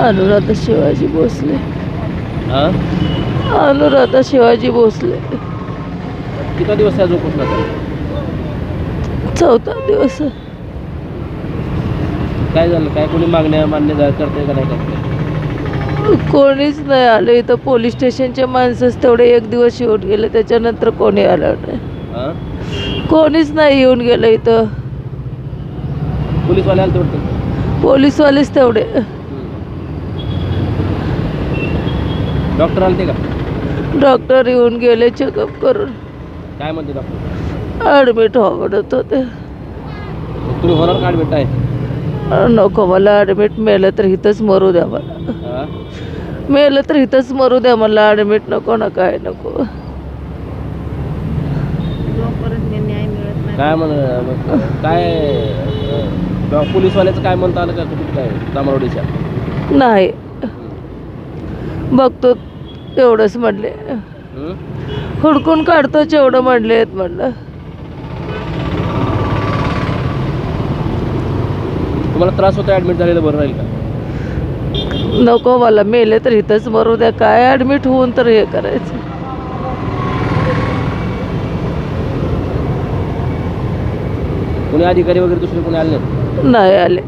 अनुराधा शिवाजी भोसले हां अनुराधा शिवाजी भोसले किती दिवस आहे झोपून नका चौथा दिवस. काय झालं? काय कोणी मागण्या मान्य करते का नाही करते कोणीच नाही आलं इथं. पोलीस स्टेशनचे माणसंच तेवढे एक दिवस येऊन गेले. त्याच्यानंतर कोणी आलं नाही. हां? कोणीच नाही येऊन गेलं इथं. पोलीसवाले आले वाटतं? पोलीसवालेच तेवढे. डॉक्टर आलते का? डॉक्टर येऊन गेले चेकअप करून. काय म्हणते डॉक्टर ॲडमिट म्हणत होते. तुम्ही होणार कार्ड भेट आहे? नको मला ॲडमिट मेलं तर इथंच मरू द्या मला. हां? मेलं तर इथंच मरू द्या मला ॲडमिट नको ना काय नको. काय म्हण काय अं, डॉ- पोलीसवाल्याचं काय म्हणता आलं का कुठं काय तामरवडीच्या नाही. बघतो तेवढंच म्हणले? हुडकून काढतोच एवढं म्हणले आहेत म्हणलं. तुम्हाला त्रास होता ॲडमिट झालेलं बरं राहील का? नको मला मेले तर इथंच मरू द्या. काय ॲडमिट होऊन तर हे करायचं. कोणी अधिकारी वगैरे दुसरे कोणी आले नाहीत? नाही आले.